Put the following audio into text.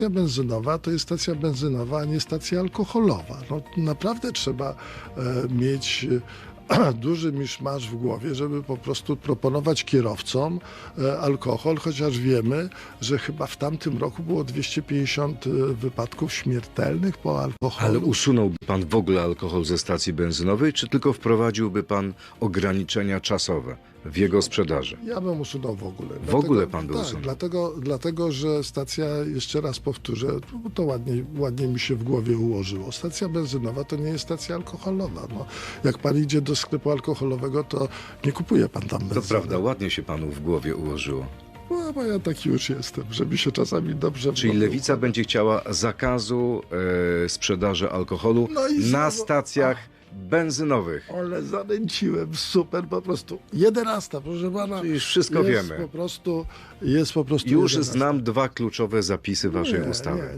Stacja benzynowa to jest stacja benzynowa, a nie stacja alkoholowa. No, naprawdę trzeba e, mieć e, duży miszmasz w głowie, żeby po prostu proponować kierowcom e, alkohol, chociaż wiemy, że chyba w tamtym roku było 250 e, wypadków śmiertelnych po alkoholu. Ale usunąłby pan w ogóle alkohol ze stacji benzynowej, czy tylko wprowadził pan ograniczenia czasowe w jego sprzedaży? Ja bym usunął w ogóle. W ogóle pan by tak, usunął? Dlatego, dlatego, że stacja, jeszcze raz powtórzę, to ładnie, ładnie mi się w głowie ułożyło. Stacja benzynowa to nie jest stacja alkoholowa. No, jak pan idzie do sklepu alkoholowego, to nie kupuje pan tam benzyny. To prawda, ładnie się panu w głowie ułożyło. No, bo ja taki już jestem, że mi się czasami dobrze... Czyli lewica będzie chciała zakazu e, sprzedaży alkoholu No na stacjach benzynowych. Ale zanęciłem, super, po prostu. Jedenasta, proszę pana. Już wszystko jest wiemy. Po prostu, jest po prostu Już jedenasta. znam dwa kluczowe zapisy waszej Nie, ustawy. nie,